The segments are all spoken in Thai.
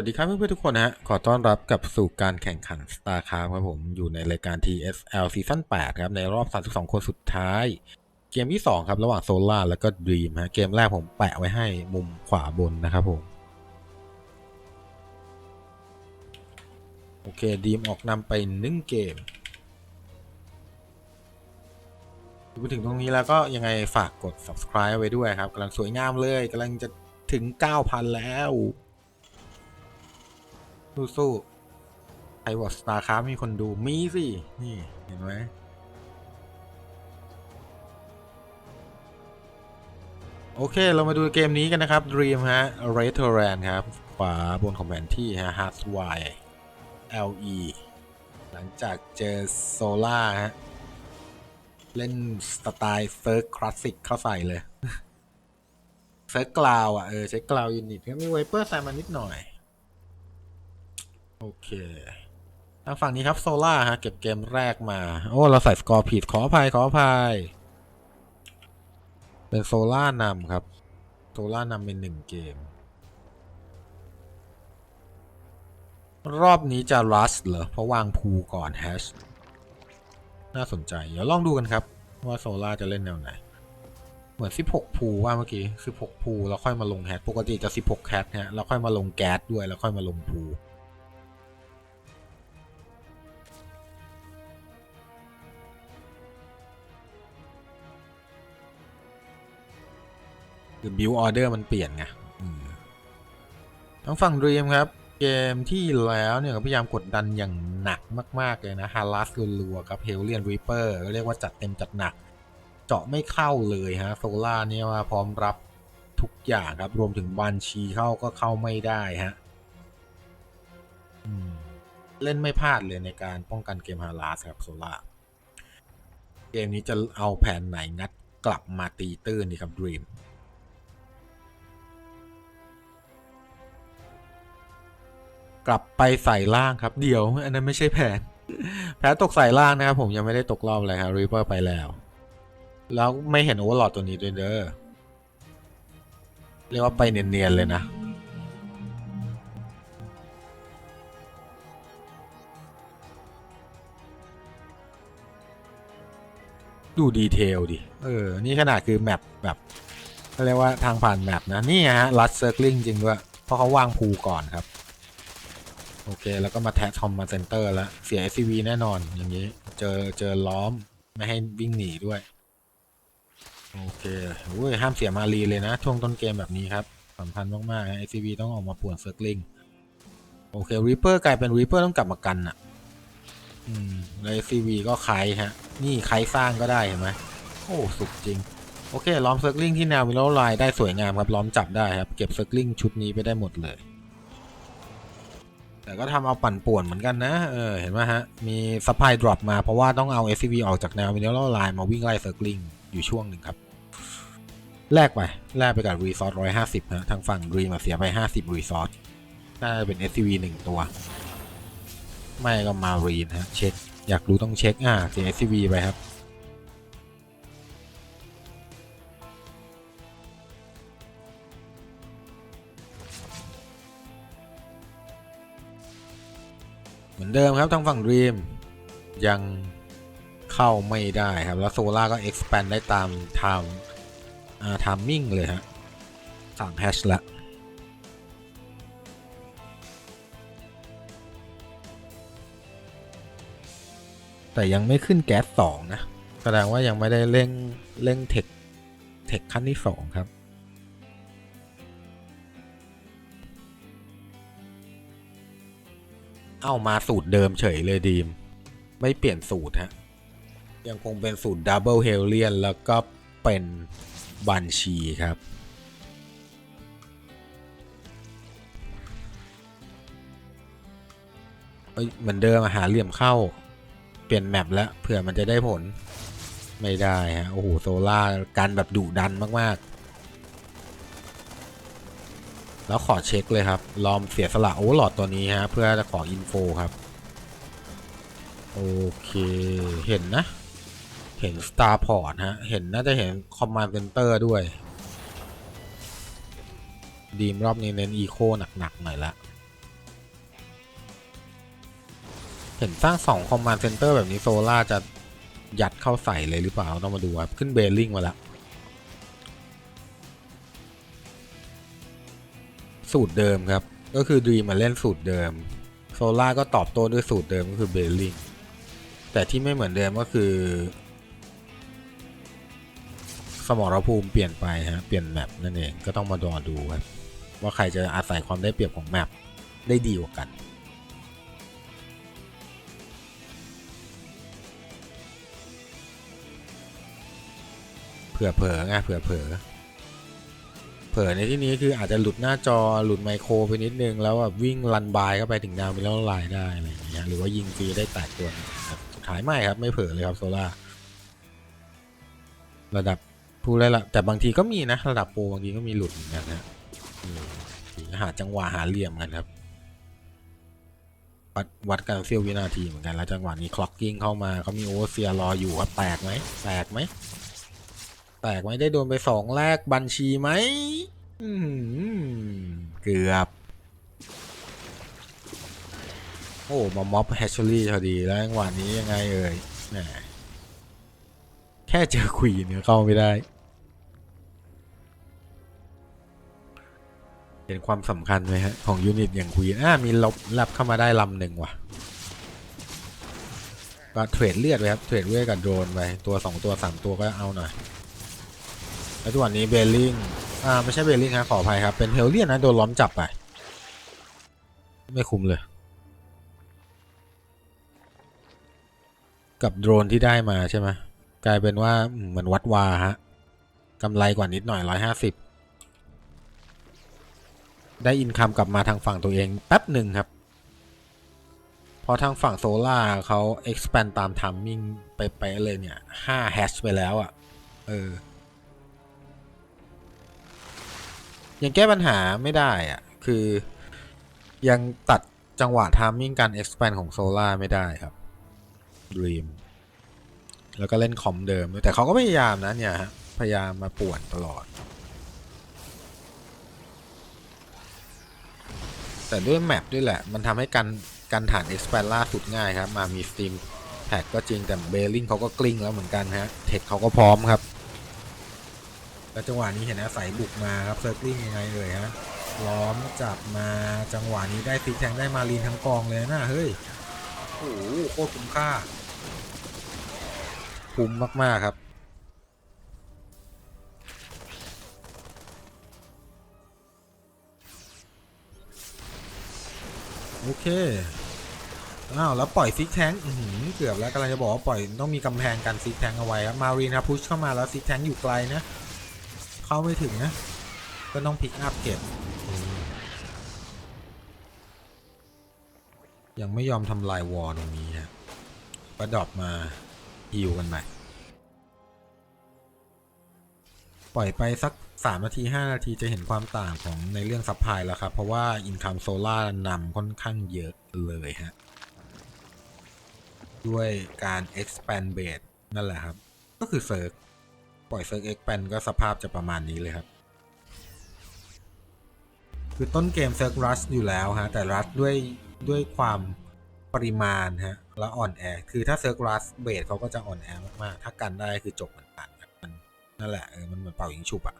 วัสดีครับเพื่อนๆทุกคนนะฮะ ขอต้อนรับกับสู่การแข่งขัน StarCraft ครับผมอยู่ในรายการ TSL ซีซั่น8ครับ ในรอบ 32 คนสุดท้าย เกมที่ 2 ครับ ระหว่าง Solar แล้วก็ Dream ฮะ เกมแรกผมแปะไว้ให้มุมขวาบนนะครับผม โอเค Dream ออกนำไป 1 เกมมาถึงตรงนี้แล้วก็ยังไงฝากกด subscribe ไว้ด้วยครับกำลังสวยงามเลยกำลังจะถึง 9,000 แล้ว สู้ๆไอวอตสตาร์คราฟมีคนดูมีสิ นี่ เห็นไหมโอเค เรามาดูเกมนี้กันนะครับ Dream ฮะ r e t o r a n ครับ ขวาบนของแผนที่ฮะ h a r t Y LE หลังจากเจอโซล่าฮะ เล่นสไตล์เซิร์ฟคลาสสิกเข้าใส่เลย เซิร์ฟกลาวอะ เออ ใช้กลาวยูนิตก็มีไวเปอร์ใส่มานิดหน่อย โอเคทางฝั่งนี้ครับโซล่าฮะเก็บเกมแรกมา โอ้ เราใส่สกอร์ผิดขออภัยขออภัย เป็นโซล่านำครับ โซล่านำเป็นหนึ่งเกม รอบนี้จะรัสเหรอ เพราะวางพูก่อนแฮชน่าสนใจ เดี๋ยวลองดูกันครับ ว่าโซล่าจะเล่นแนวไหน เหมือน 16 พูว่าเมื่อกี้ 16 พูแล้วค่อยมาลงแฮชปกติจะ 16 แคทฮะแล้วค่อยมาลงแก๊สด้วยแล้วค่อยมาลงพู คือบิวออเดอร์มันเปลี่ยนไงทั้งฝั่งด e ีมครับ เกมที่แล้วเนี่ยพยายามกดดันอย่างหนักมาก ๆ เลยนะฮารัสรัวๆกับเฮลเลียนรีเปอร์เรียกว่าจัดเต็มจัดหนัก เจาะไม่เข้าเลยฮะโซล่าเนี่ยว่าพร้อมรับทุกอย่างครับ รวมถึงบันชีเข้าก็เข้าไม่ได้ฮะเล่นไม่พลาดเลยในการป้องกันเกมฮารัสครับโซล่าเกมนี้จะเอาแผนไหนงัดกลับมาตีตื้นนี่ครับด e ีม กลับไปใส่ล่างครับ เดี๋ยว อันนั้นไม่ใช่แผน แผนตกใส่ล่างนะครับ ผมยังไม่ได้ตกรอบเลยครับรีเปอร์ไปแล้ว แล้วไม่เห็นโอเวอร์ลอดตัวนี้ด้วยเด้อเรียกว่าไปเนียนๆเลยนะดูดีเทลดิ เออ นี่ขนาดคือแมปแบบเขาเรียกว่าทางผ่านแมปนะ นี่ฮะ ลัดเซอร์กลิงจริงด้วย เพราะเขาวางพูก่อนครับ โอเค แล้วก็มาแทะทอมมาเซนเตอร์แล้ว เสีย SCV แน่นอนอย่างนี้ เจอเจอล้อมไม่ให้วิ่งหนีด้วย โอเคโอ้ยห้ามเสียมารีเลยนะ ช่วงต้นเกมแบบนี้ครับสำคัญมากๆนะ SCV ต้องออกมาป่วนเซิร์กลิงโอเครีเปอร์กลายเป็นรีเปอร์ต้องกลับมากันอะอืมแล้ว SCV ก็ไคฮะ นี่ไคสร้างก็ได้เห็นไหมโอ้สุดจริงโอเค ล้อมเซิร์กลิงที่แนวมิลเลอร์ไลน์ได้สวยงามครับ ล้อมจับได้ครับ เก็บเซิร์กลิงชุดนี้ไปได้หมดเลย แต่ก็ทำเอาปั่นป่วนเหมือนกันนะ เออ เห็นไหมฮะ มีสปายดรอปมาเพราะว่าต้องเอา SCV ออกจากแนวมินเนอรัลไลน์มาวิ่งไล่เซิร์กลิงอยู่ช่วงหนึ่งครับ แลกไป แลกไปกับรีซอสร้อยห้าสิบนะ ทางฝั่งรีมาเสียไปห้าสิบรีซอสน่าจะเป็น SCV หนึ่งตัว ไม่ก็มารีนฮะ เช็ค อยากรู้ต้องเช็ค อ่า เสีย SCV ไปครับ อนเดิมครับทางฝั่ง Dream ยังเข้าไม่ได้ครับ แล้วโซล่าก็ expand ได้ตาม time อ่า timing เลยฮะสามแฮชละแต่ยังไม่ขึ้นแก๊สสองนะ แสดงว่ายังไม่ได้เร่งเร่งเทคเทคขั้นที่สองครับ เอามาสูตรเดิมเฉยเลยดีม ไม่เปลี่ยนสูตรฮะ ยังคงเป็นสูตรดับเบิลเฮลเลียนแล้วก็เป็นบัญชีครับเอ้ยเหมือนเดิมหาเหลี่ยมเข้า เปลี่ยนแมปแล้วเผื่อมันจะได้ผล ไม่ได้ฮะ โอ้โห โซล่ากันแบบดุดันมาก ๆ แล้วขอเช็คเลยครับ ลอมเสียสละโอ้วอร์ลอดตัวนี้ฮะ เพื่อจะขออินโฟครับ โอเค เห็นนะ เห็นสตาร์พอร์ธฮะ เห็นน่าจะเห็นคอมมานด์เซนเตอร์ด้วย ดีมรอบนี้เน้นอีโคหนัก ๆ หน่อยละเห็นสร้างสองคอมมานด์เซนเตอร์แบบนี้โซล่าจะยัดเข้าใส่เลยหรือเปล่า ต้องมาดูครับ ขึ้นเบลลิงมาแล้ว สูตรเดิมครับ ก็คือดีมาเล่นสูตรเดิม โซล่าก็ตอบโต้ด้วยสูตรเดิมก็คือเบลลิงแต่ที่ไม่เหมือนเดิมก็คือ สมรภูมิเปลี่ยนไปฮะ เปลี่ยนแมปนั่นเอง ก็ต้องมาดอดูครับ ว่าใครจะอาศัยความได้เปรียบของแมปได้ดีกว่ากันเผื่อเผลอไงเผื่อเผลอ ผลอในที่นี้คืออาจจะหลุดหน้าจอหลุดไมโครไปนิดนึง แล้วแบบวิ่งรันบายเข้าไปถึงดาวมิลลายได้อะไรอย่างเงี้ยหรือว่ายิงฟรีได้แตกตัวนะครับสุดท้ายไม่ครับ ไม่เผลอเลยครับโซล่าระดับผู้ได้ละแต่บางทีก็มีนะ ระดับโปรบางทีก็มีหลุดเหมือนกันนะหาจังหวะหาเหลี่ยมกันครับวัดวัดกันเสี้ยววินาทีเหมือนกันแล้วจังหวะนี้คล็อกกิ้งเข้ามาเขามีโอเวอร์เซียรออยู่ครับแตกไหมแตกไหม แตกไหมได้โดนไปสองแรกบัญชีไหมอื้อหือเกือบ โอ้มาม็อบแฮชเชอรี่พอดีแล้วจังหวะนี้ยังไงเอ่ยแหมแค่เจอควีนเนี่ยเข้าไม่ได้เห็นความสำคัญไหมฮะ ของยูนิตอย่างควีนอ่ามีลบลับเข้ามาได้ลำหนึ่งว่ะก็เทรดเลือดไปครับ เทรดเลือดกับโดรนไป ตัวสองตัวสามตัวก็เอาหน่อย แล้วทุกวันนี้เบลลิงอ่าไม่ใช่เบลลิงครับขออภัยครับ เป็นเฮลเลียนนะโดนล้อมจับไป ไม่คุ้มเลย กับโดรนที่ได้มาใช่ไหมกลายเป็นว่าเหมือนวัดวาฮะกำไรกว่านิดหน่อยร้อยห้าสิบได้อินคัมกลับมาทางฝั่งตัวเองแป๊บหนึ่งครับ พอทางฝั่งโซล่าเขา expand ตาม timing ไปไปๆเลยเนี่ยห้าแฮชไปแล้วอะ่ะ เออ ยังแก้ปัญหาไม่ได้อะคือยังตัดจังหวะ timing การ expand ของโซล่าไม่ได้ครับ Dream แล้วก็เล่นคอมเดิมด้วยแต่เขาก็พยายามนะเนี่ยฮะ พยายามมาป่วนตลอด แต่ด้วยแมปด้วยแหละ มันทำให้การการฐาน expand ล่าสุดง่ายครับ มามี Steam แท็กก็จริงแต่เบลลิงเขาก็กลิ้งแล้วเหมือนกันฮะ เทคเขาก็พร้อมครับ แล้วจังหวะนี้เห็นอาศัยบุกมาครับเซอร์กลิ้งยังไงเลยฮะล้อมจับมาจังหวะนี้ได้ฟิกแทงได้มารีนทั้งกองเลยนะเฮ้ยโอ้โหโคตรคุ้มค่า คุ้มมาก ๆ ครับ โอเค อ้าว แล้วปล่อยซิกแทงเกือบแล้วกำลังจะบอกว่าปล่อยต้องมีกำแพงกันซิกแทงเอาไว้ครับ มารีนครับพุชเข้ามาแล้วซิกแทงอยู่ไกลนะ เข้าไม่ถึงนะ ก็ต้องพิกอัพเก็บ ยังไม่ยอมทำลายวอลตรงนี้ฮะประดรอปมาฮิวกันใหม่ปล่อยไปสัก 3 นาที 5 นาทีจะเห็นความต่างของในเรื่องซัพพลายแล้วครับ เพราะว่าอินคัมโซล่านำค่อนข้างเยอะเลยฮะ ด้วยการ expand base นั่นแหละครับ ก็คือเซิร์ก ปล่อยเซิร์ก expand ก็สภาพจะประมาณนี้เลยครับ คือต้นเกมเซิร์กรัชอยู่แล้วฮะ แต่รัชด้วยด้วยความปริมาณฮะ แล้วอ่อนแอ คือถ้าเซิร์กรัชเบสเขาก็จะอ่อนแอมากๆ ถ้ากันได้คือจบเหมือนกันมันนั่นแหละเออมันเหมือนเป่ายิงฉุบอะ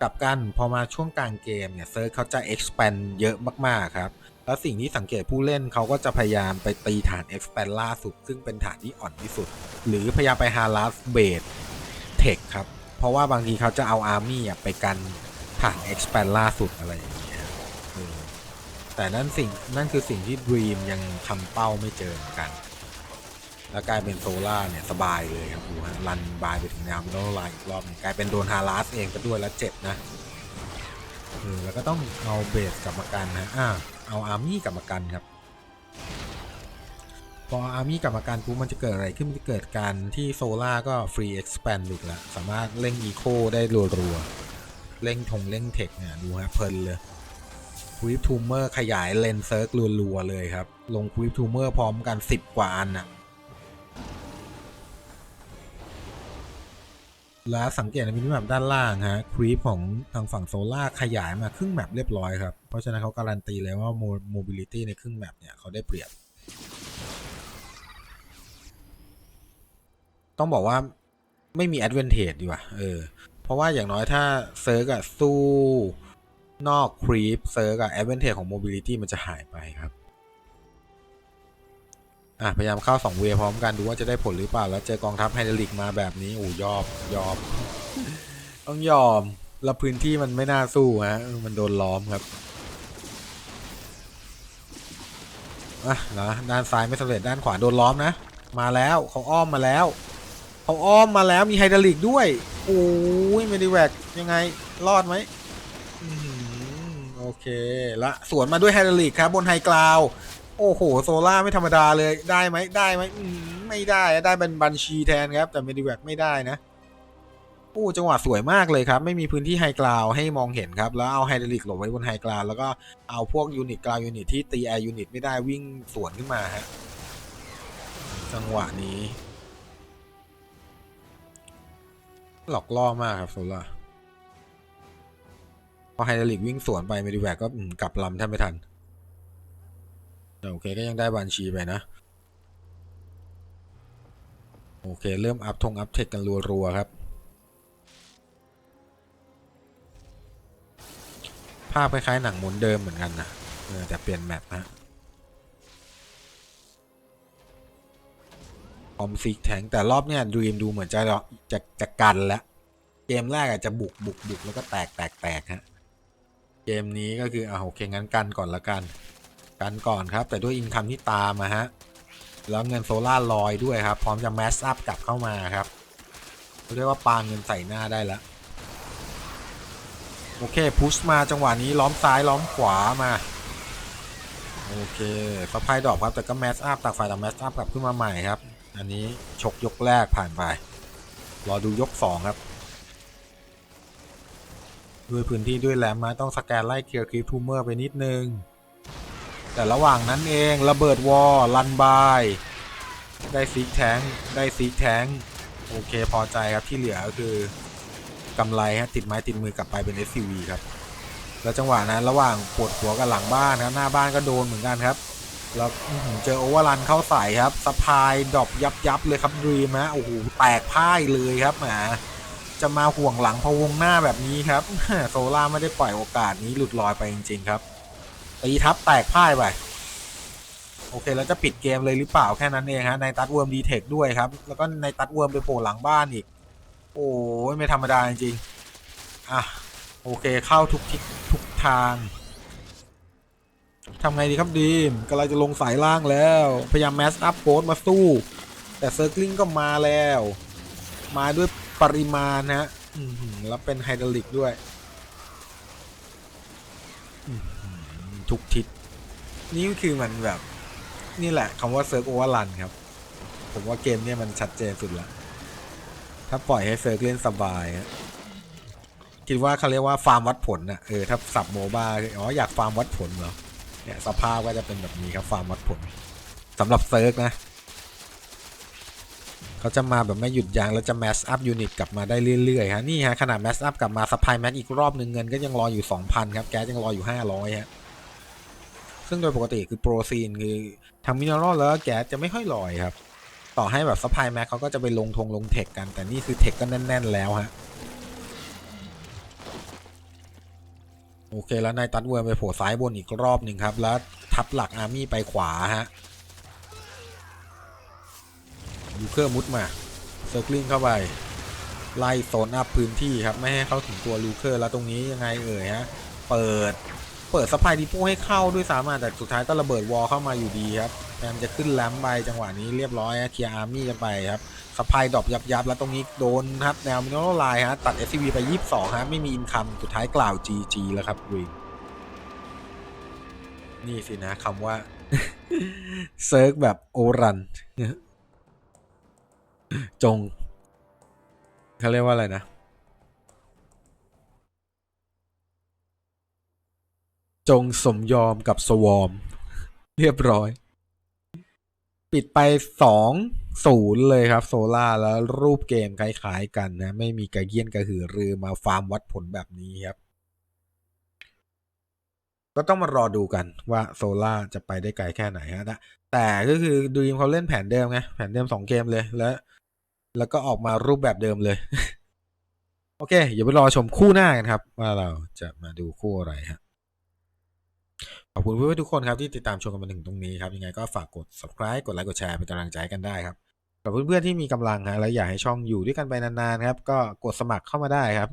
กลับกันพอมาช่วงกลางเกมเนี่ยเซิร์กเขาจะ expand เยอะมากๆครับแล้วสิ่งที่สังเกตผู้เล่นเขาก็จะพยายามไปตีฐาน expand ล่าสุด ซึ่งเป็นฐานที่อ่อนที่สุด หรือพยายามไป harass base tech ครับ เพราะว่าบางทีเขาจะเอา army อะไปกันฐาน expand ล่าสุดอะไรอย่างเงี้ยแต่นั่นสิ่งนั่นคือสิ่งที่ Dream ยังทำเป้าไม่เจอเหมือนกัน แล้วกลายเป็นโซล่าเนี่ยสบายเลยครับดูฮะรันบายไปถึงแนวมิโนไลน์อีกรอบหนึงกลายเป็นโดนฮาราสเองก็ด้วยแล้วเจ็บนะเออแล้วก็ต้องเอาเบสกลับมากันนะอ่าเอาอาร์มี่กลับมากันครับ พออาร์มี่กลับมากันปุ๊บมันจะเกิดอะไรขึ้นมันจะเกิดการที่โซล่าก็ฟรีเอ็กซ์แพนอีกล้วสามารถเร่งอีโคได้รัวๆเร่งทงเร่งเทคเนี่ยดูฮะเพลินเลยควิปทูเมอร์ขยายเลนเซิร์กรัวๆเลยครับ ลงควิปทูเมอร์พร้อมกัน 10 กว่าอันนะแล้วสังเกตในมินิแมปด้านล่างฮะครีปของทางฝั่งโซล่าขยายมาครึ่งแมปเรียบร้อยครับ เพราะฉะนั้นเขาการันตีเลยว่าโมบิลิตี้ในครึ่งแมปเนี่ยเขาได้เปรียบ ต้องบอกว่าไม่มี advantage ดีกว่าเออ เพราะว่าอย่างน้อยถ้าเซิร์กอะสู้นอกครีปเซิร์กอะ advantage ของ mobility มันจะหายไปครับอะพยายามเข้า 2 เวพร้อมกันดูว่าจะได้ผลหรือเปล่า แล้วเจอกองทัพไฮเดรลิกมาแบบนี้โอ้ยอมยอม ต้องยอม แล้วพื้นที่มันไม่น่าสู้ฮะมันโดนล้อมครับอะนะด้านซ้ายไม่สำเร็จด้านขวาโดนล้อมนะ มาแล้วเขาอ้อมมาแล้ว เขาอ้อมมาแล้วมีไฮดรอลิกด้วยโอ้ยไม่ได้แวกยังไงรอดไหมโอเคละสวนมาด้วยไฮดรอลิกครับ บนไฮกราวโอ้โห โซล่าไม่ธรรมดาเลยได้ไหมได้ไหมอืมไม่ได้ได้เป็นบัญชีแทนครับ แต่เมดิแวกไม่ได้นะโอ้จังหวะสวยมากเลยครับ ไม่มีพื้นที่ไฮกราวให้มองเห็นครับ แล้วเอาไฮดรอลิกหลบไว้บนไฮกราวแล้วก็เอาพวกยูนิตกราวยูนิตที่ตีแอร์ยูนิตไม่ได้วิ่งสวนขึ้นมาฮะจังหวะนี้ หลอกล่อมากครับโซล่าพอไฮดรลิกวิ่งสวนไปเมดิแวกก็อืมกลับลำแทบไม่ทัน แต่โอเคก็ยังได้บัญชีไปนะ โอเค เริ่มอัพทงอัพเทคกันรัวๆครับ ภาพคล้ายๆหนังหมุนเดิมเหมือนกันนะแต่เปลี่ยนแมปนะ ออมซิกแทงแต่รอบเนี้ยด e ีมดูเหมือนจะจะจะกันแล้ว เกมแรกอาจจะบุกบุกบุกแล้วก็แตกแตกแตกฮะเกมนี้ก็คืออ่าโอเคงั้นกันก่อนละกัน กันก่อนครับ แต่ด้วยอินคัมที่ตามมาฮะแล้วเงินโซล่าลอยด้วยครับ พร้อมจะแมสอัพกลับเข้ามาครับเรียกว่าปาเงินใส่หน้าได้แล้วโอเคพุชมาจังหวะนี้ล้อมซ้ายล้อมขวามาโอเคสะพายดอกครับแต่ก็แมสอัพตักฝ่ายต่างแมสอัพกลับขึ้นมาใหม่ครับ อันนี้ชกยกแรกผ่านไป รอดูยก2ครับ ด้วยพื้นที่ด้วยแหลมไม้ต้องสแกนไล่เคลียร์คลิปทูเมอร์ไปนิดนึง แต่ระหว่างนั้นเองระเบิดวอลลันบาย ได้ซีกแทงได้ซีกแทงโอเคพอใจครับที่เหลือก็คือกำไรฮะติดไม้ติดมือกลับไปเป็น SCV ครับ แล้วจังหวะนั้นระหว่างปวดหัวกับหลังบ้านครับหน้าบ้านก็โดนเหมือนกันครับ แล้วเจอโอเวอร์รันเข้าใส่ครับสะพายดอปยับยับเลยครับดรีมฮะโอ้โหแตกพ่ายเลยครับแหมจะมาห่วงหลังพวงหน้าแบบนี้ครับโซล่าไม่ได้ปล่อยโอกาสนี้หลุดลอยไปจริง ๆ ครับตีทับแตกพ่ายไปโอเคแล้วจะปิดเกมเลยหรือเปล่าแค่นั้นเองฮะในตัดเวิร์มดีเทคด้วยครับ แล้วก็ในตัดเวิร์มไปโผล่หลังบ้านอีก โอ้ยไม่ธรรมดาจริงๆอะโอเคเข้าทุกทิศทุกทาง ทำไงดีครับดีมกำลังจะลงสายล่างแล้ว พยายามแมสอัพโกดมาสู้ แต่เซอร์กลิงก็มาแล้ว มาด้วยปริมาณนะฮะแล้วเป็นไฮดรอลิกด้วย ทุกทิศนี่คือมันแบบ นี่แหละคำว่าเซิร์ฟโอเวอร์รันครับ ผมว่าเกมเนี่ยมันชัดเจนสุดละถ้าปล่อยให้เซิร์ฟเล่นสบายฮะคิดว่าเขาเรียกว่าฟาร์มวัดผลน่ะเออถ้าสับโมบ้าอ๋ออยากฟาร์มวัดผลเหรอ เนี่ยสภาพก็จะเป็นแบบนี้ครับฟาร์มวัดผลสำหรับเซิร์ฟนะ เขาจะมาแบบไม่หยุดยั้งแล้วจะแมสอัพยูนิตกลับมาได้เรื่อยๆฮะนี่ฮะขนาดแมสอัพกลับมาสปายแม็กอีกรอบหนึ่งเงินก็ยังรออยู่ 2,000 ครับ แก๊สยังรออยู่ 500 ฮะ ซึ่งโดยปกติคือโปรซีนคือทางมินเนอรัลแล้วแก๊สจะไม่ค่อยลอยครับ ต่อให้แบบสปายแม็กเขาก็จะไปลงทงลงเทคกันแต่นี่คือเทคก็แน่น ๆ แล้วฮะ โอเคแล้วนายตัดเวิร์มไปโผล่ซ้ายบนอีกรอบหนึ่งครับ แล้วทับหลักอาร์มี่ไปขวาฮะยูเคอร์มุดมาเซอร์กลิงเข้าไป ไล่โซนอัพพื้นที่ครับ ไม่ให้เข้าถึงตัวลูเคอร์แล้วตรงนี้ยังไงเอ่ยฮะ เปิด เปิดสปายดิโป้ให้เข้าด้วยสามารถแต่สุดท้ายก็ระเบิดวอลเข้ามาอยู่ดีครับ พยายามจะขึ้นแลมไปจังหวะนี้เรียบร้อยเคลียร์อาร์มี่กันไปครับสปายดรอปยับยับแล้วตรงนี้โดนครับแนวมินโนไลน์ฮะตัด SCV ไป 22ฮะไม่มีอินคัมสุดท้ายกล่าว GG แล้วครับวินนี่สินะคำว่าเซิร์กแบบโอรันจงเขาเรียกว่าอะไรนะ จงสมยอมกับสวอม เรียบร้อย ปิดไปสองศูนย์เลยครับโซล่าแล้วรูปเกมคล้ายๆกันนะ ไม่มีกระเยี่ยนกระหือรือมาฟาร์มวัดผลแบบนี้ครับ ก็ต้องมารอดูกันว่าโซล่าจะไปได้ไกลแค่ไหนฮะแต่แต่ก็คือดูมเขาเล่นแผนเดิมไงแผนเดิมสองเกมเลยแล้ว แล้วก็ออกมารูปแบบเดิมเลย โอเค อย่าไปรอชมคู่หน้ากันครับ ว่าเราจะมาดูคู่อะไรฮะ ขอบคุณเพื่อนๆทุกคนครับที่ติดตามชมกันมาถึงตรงนี้ครับยังไงก็ฝากกด subscribe กดไลค์กดแชร์เป็นกำลังใจกันได้ครับสำหรับเพื่อนๆที่มีกำลังฮะและอยากให้ช่องอยู่ด้วยกันไปนานๆครับก็กดสมัครเข้ามาได้ครับ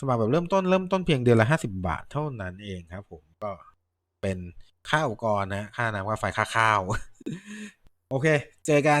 สมัครแบบเริ่มต้นเริ่มต้นเพียงเดือนละห้าสิบาทเท่านั้นเองครับ ผมก็เป็นค่าอุปกรณ์นะค่าน้ำค่าไฟค่าข้าว โอเค เจอกัน